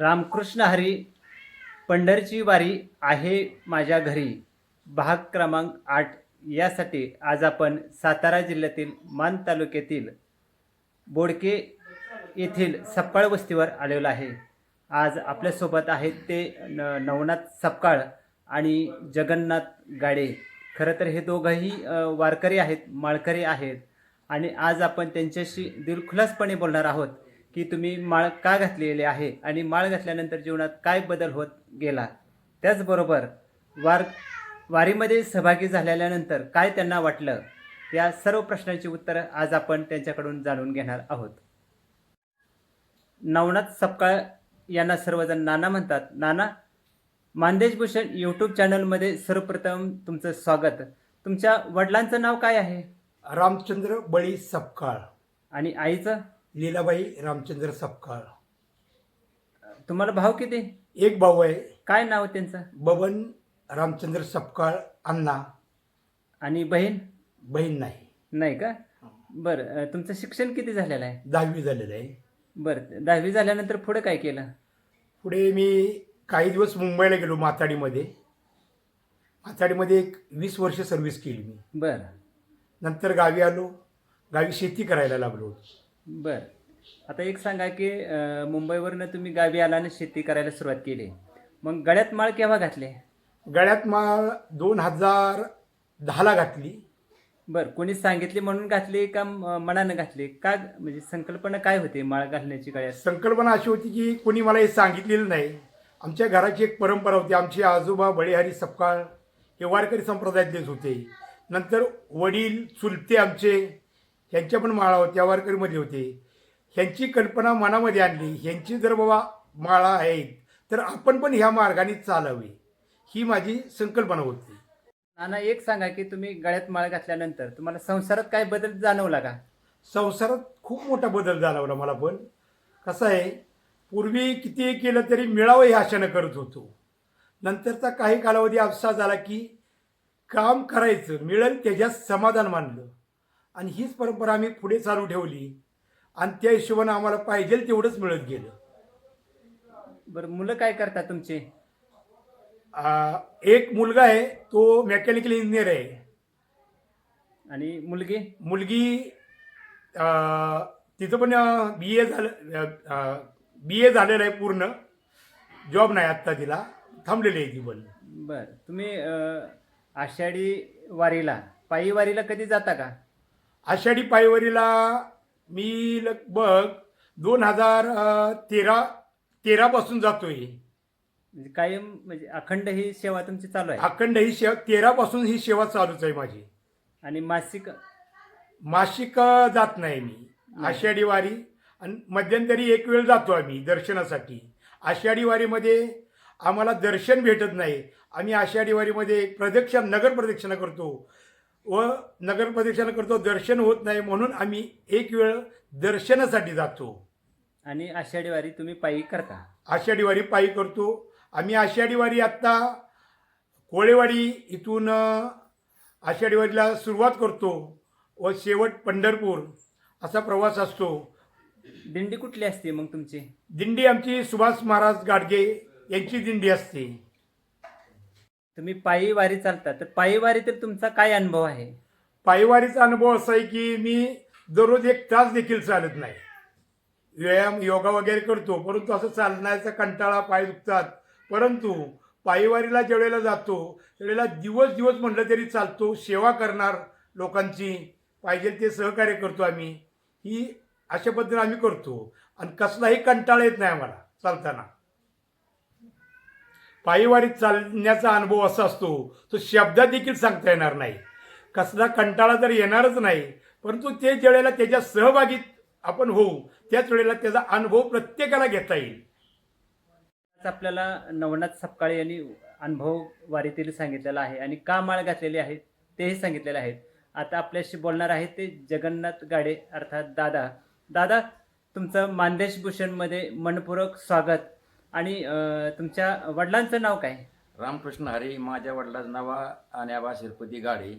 रामकृष्ण हरी पंढरची वारी आहे माझ्या घरी. भाग क्रमांक आठ. यासाठी आज आपण सातारा जिल्ह्यातील मान तालुक्यातील बोडके येथील सपकाळ वस्तीवर आलेलो आहे. आज आपल्यासोबत आहेत ते न नवनाथ सपकाळ आणि जगन्नाथ गाडे. खरं तर हे दोघंही वारकरी आहेत माळकरी आहेत. आणि आज आपण त्यांच्याशी दिलखुलासपणे बोलणार आहोत. की तुम्ही माळ का घातलेली आहे आणि माळ घातल्यानंतर जीवनात काय बदल होत गेला? त्याचबरोबर वार वारीमध्ये सहभागी झाल्यानंतर काय त्यांना वाटलं? या सर्व प्रश्नांची उत्तरं आज आपण त्यांच्याकडून जाणून घेणार आहोत. नवनाथ सपकाळ यांना सर्वजण नाना म्हणतात. नाना मानदेश भूषण यूट्यूब चॅनलमध्ये सर्वप्रथम तुमचं स्वागत. तुमच्या वडिलांचं नाव काय आहे? रामचंद्र बळी सपकाळ. आणि आईचं? लीलाबाई रामचंद्र सपकाळ. तुम्हाला भाव किती? एक भाऊ आहे. काय नाव त्यांचं? बबन रामचंद्र सपकाळ अण्णा. आणि बहीण? बहीण नाही. नाही का? बरं अं, तुमचं शिक्षण किती झालेलं आहे? दहावी झालेलं आहे. बरं दहावी झाल्यानंतर पुढे काय केलं? पुढे मी काही दिवस मुंबईला गेलो माथाडीमध्ये माथाडीमध्ये एक वीस वर्ष सर्व्हिस केली मी. बरं. नंतर गावी आलो. गावी शेती करायला लागलो बरं. आता एक सांगा की अं, मुंबईवरनं तुम्ही गावी आला आणि शेती करायला सुरुवात केली. मग गळ्यात माळ केव्हा घातले? गळ्यात माळ दोन हजार दहाला घातली. बरं कोणी सांगितले म्हणून घातली का म- मनानं घातली? का म्हणजे संकल्पना काय होती माळ घालण्याची गळ्यात? संकल्पना अशी होती की कोणी मला हे सांगितलेलं नाही. आमच्या घराची एक परंपरा होती. आमचे आजोबा बळीहारी सपकाळ हे वारकरी संप्रदायातलेच होते. नंतर वडील चुलते आमचे ह्यांच्या पण माळा होत्या वारकरीमध्ये होते. ह्यांची कल्पना मनामध्ये आणली ह्यांची जर बाबा माळा आहेत तर आपण पण ह्या मार्गाने चालावे. ही माझी संकल्पना होती. नाना एक सांगा की तुम्ही गळ्यात माळ घातल्यानंतर तुम्हाला संसारात काय बदल जाणवला का? संसारात खूप मोठा बदल जाणवला मला पण. कसं आहे पूर्वी कितीही केलं तरी मिळावं ही आशेनं करत होतो. नंतरचा काही कालावधी असा झाला की काम करायचं मिळेल त्याच्यात समाधान मानलं. आणि हीच परंपरा आम्ही पुढे चालू ठेवली. आणि त्या हिशोबानं आम्हाला पाहिजे तेवढंच मिळत गेलं. बरं मुलं काय करतात तुमची? आ, एक मुलगा आहे तो मेकॅनिकल इंजिनियर आहे. आणि मुलगी? मुलगी अ, तिचं पण बी ए झालं बी ए झालेलं आहे पूर्ण. जॉब नाही आत्ता तिला. थांबलेली आहे ती पण. बर तुम्ही अं, आषाढी वारीला पायी वारीला कधी जाता का? आषाढी पायवरीला मी लगभग दोन हजार तेरा तेरापासून जातोय. म्हणजे कायम म्हणजे अखंड ही सेवा तुमची चालू आहे? अखंड ही सेवा तेरापासून ही सेवा चालूच आहे माझी. आणि मासिक? मासिक जात नाही मी. आषाढी वारी आणि मध्यंतरी एक वेळ जातो आम्ही दर्शनासाठी. आषाढी वारीमध्ये आम्हाला दर्शन भेटत नाही. आम्ही आषाढी वारीमध्ये प्रदक्षिणा नगर प्रदक्षिणा करतो. व नगर प्रदक्षिणा करतो दर्शन होत नाही म्हणून आम्ही एक वेळ दर्शनासाठी जातो. आणि आषाढी वारी तुम्ही पायी करता? आषाढी वारी पायी करतो. आम्ही आषाढी वारी आत्ता कोळेवाडी इथून आषाढी वारीला सुरुवात करतो व शेवट पंढरपूर असा प्रवास असतो. दिंडी कुठली असते मग तुमची? दिंडी आमची सुभाष महाराज गाडगे यांची दिंडी असते. तुम्ही पायी वारी चालता तर पायी वारीतील तर तुमचा काय अनुभव आहे? पायीवारीचा अनुभव असा आहे की मी दररोज एक तास देखील चालत नाही. व्यायाम योगा वगैरे करतो परंतु असं चालण्याचा कंटाळा पाय दुखतात. परंतु पायीवारीला ज्यावेळेला जातो त्यावेळेला दिवस दिवस म्हटलं तरी चालतो सेवा करणार लोकांची पाहिजे ते सहकार्य करतो आम्ही. ही अशा पद्धतीने आम्ही करतो. आणि कसलाही कंटाळा येत नाही आम्हाला चालताना. पायीवारीत चालण्याचा अनुभव असा असतो तो शब्दात देखील सांगता येणार नाही. कसला कंटाळा तर येणारच नाही परंतु ते ज्या वेळेला त्याच्या सहभागीत आपण होऊ त्याच वेळेला त्याचा अनुभव प्रत्येकाला घेता येईल. आपल्याला नवनाथ सपकाळे यांनी अनुभव वारीतील सांगितलेला आहे आणि का माळ घातलेली आहे तेही सांगितलेले आहेत आता आपल्याशी बोलणार आहेत ते जगन्नाथ गाडे अर्थात दादा. दादा तुमचं मानदेश भूषणमध्ये मनपूर्वक स्वागत. आणि अं, तुमच्या वडिलांचं नाव काय? रामकृष्ण हरी माझ्या वडिलाचं नाव आण्याबा शिरपती गाडे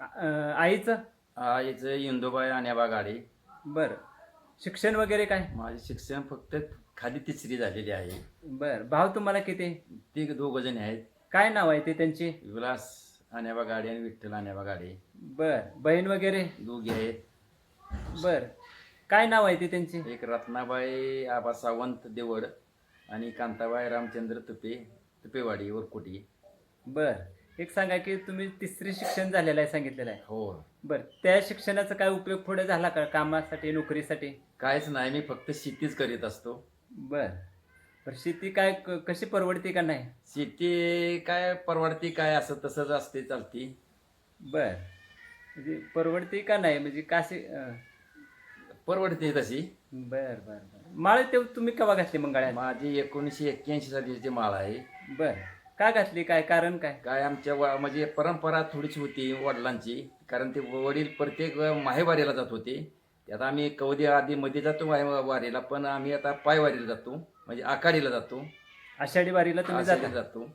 अं, आईचं? आईचं इंदुबाई आण्याबा गाडे बरं. शिक्षण वगैरे काय? माझे शिक्षण फक्त खाली तिसरी झालेली आहे. बर. भाव तुम्हाला किती? ते दोघ जण आहेत. काय नाव आहे ते त्यांची? विलास आण्याबा गाडी आणि विठ्ठल आण्याबा गाडी बर. बहीण वगैरे? दोघे आहेत. बर. काय नाव आहे ते त्यांची? एक रत्नाबाई आबा सावंत देवड आणि कांताबाई रामचंद्र तुपे तुपेवाडी वरकोटी. बर. एक सांगा की तुम्ही तिसरी शिक्षण झालेलं आहे सांगितलेलं आहे. हो. बर. त्या शिक्षणाचा काय उपयोग पुढे झाला का? कामासाठी नोकरीसाठी? काहीच नाही. मी फक्त शेतीच करीत असतो. बर. बर शेती काय क- कशी परवडते का नाही? शेती काय परवडती काय असं तसंच असते चालती. बर. म्हणजे परवडते का नाही? म्हणजे काशी अं, परवडते तशी. बर बर बर. माळ ते तुम्ही केव्हा घातली मंगळ्यात माझी एकोणीसशे एक्क्याऐंशी सालीची माळ आहे. बर. का घातली? काय कारण काय? काय आमच्या वा म्हणजे परंपरा थोडीशी होती वडिलांची. कारण ते वडील प्रत्येक माहेवारीला जात होते. त्यात आम्ही कवदी आधी मध्ये जातो माहे- वारीला पण आम्ही आता पायवारीला जातो. म्हणजे आखाडीला जातो. आषाढी वारीला तुम्ही आषाढीला जाता? जातो.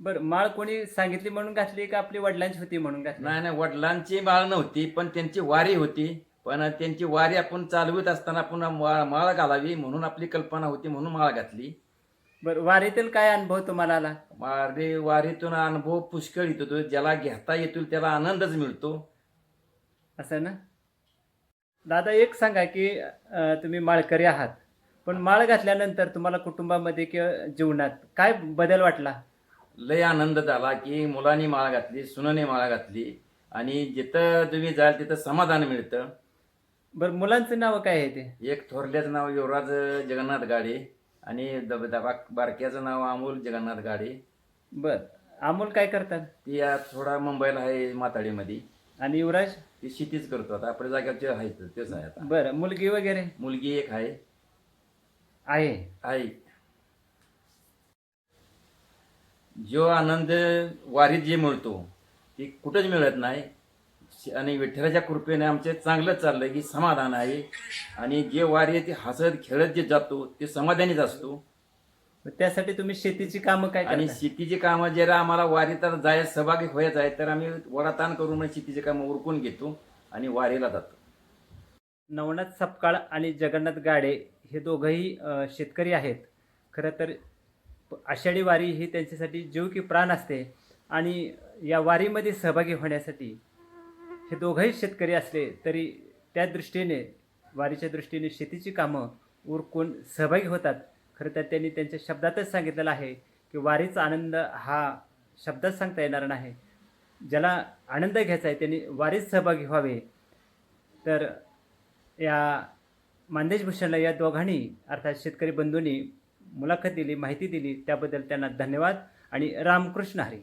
बर माळ कोणी सांगितली म्हणून घातली का आपली वडिलांची होती म्हणून घातली? नाही नाही वडिलांची माळ नव्हती पण त्यांची वारी होती. पण त्यांची वारी आपण चालवत असताना आपण मा- माळ घालावी म्हणून आपली कल्पना होती म्हणून माळ घातली. बर वारीतील काय अनुभव तुम्हाला आला? वारी वारीतून अनुभव पुष्कळ येतो ज्याला घेता येतो त्याला आनंदच मिळतो. असं ना? दादा एक सांगा की तुम्ही माळकरी आहात. पण माळ घातल्यानंतर तुम्हाला कुटुंबामध्ये किंवा जीवनात काय बदल वाटला? लय आनंद झाला की मुलांनी माळ घातली सुनाने माळ घातली. आणि जिथं तुम्ही जाल तिथं समाधान मिळतं. बरं मुलांचं नाव काय आहे ते? एक थोरल्याचं नाव युवराज जगन्नाथ गाडे आणि दब- दबा बारक्याचं नाव अमोल जगन्नाथ गाडे. बर अमोल काय करतात? ती आज थोडा मुंबईला आहे माताडीमध्ये आणि युवराज? ती शेतीच करतो आता आपल्या जागेवरचे आहे ते- तेच आहे आता. बरं मुलगी वगैरे? मुलगी एक आहे. आहे. आहे. जो आनंद वारीत जे मिळतो ते कुठंच मिळत नाही. आणि विठ्ठलाच्या कृपेने आमचे चांगलं चाललंय की समाधान आहे. आणि जे वारी आहे ते हसत खेळत जे जातो ते समाधानीच असतो. मग त्यासाठी तुम्ही शेतीची कामं काय आणि करता? शेतीची कामं जरा आम्हाला वारीत जाय सहभागी व्हायचं आहे तर आम्ही वडाताण करून मग शेतीची कामं उरकून घेतो आणि वारीला जातो. नवनाथ सपकाळ आणि जगन्नाथ गाडे हे दोघंही अ, शेतकरी आहेत. खरं तर प- आषाढी वारी ही त्यांच्यासाठी जीव की प्राण असते. आणि या वारीमध्ये सहभागी होण्यासाठी हे दोघंही शेतकरी असले तरी त्या दृष्टीने वारीच्या दृष्टीने शेतीची कामं उरकून सहभागी होतात. खरं तर त्यांनी त्यांच्या शब्दातच सांगितलेलं आहे की वारीचा आनंद हा शब्दात सांगता येणार नाही. ज्याला आनंद घ्यायचा आहे त्यांनी वारीत सहभागी व्हावे. तर या मानदेश भूषणला या दोघांनी अर्थात शेतकरी बंधूंनी मुलाखत दिली माहिती दिली त्याबद्दल त्यांना धन्यवाद आणि रामकृष्ण हरी.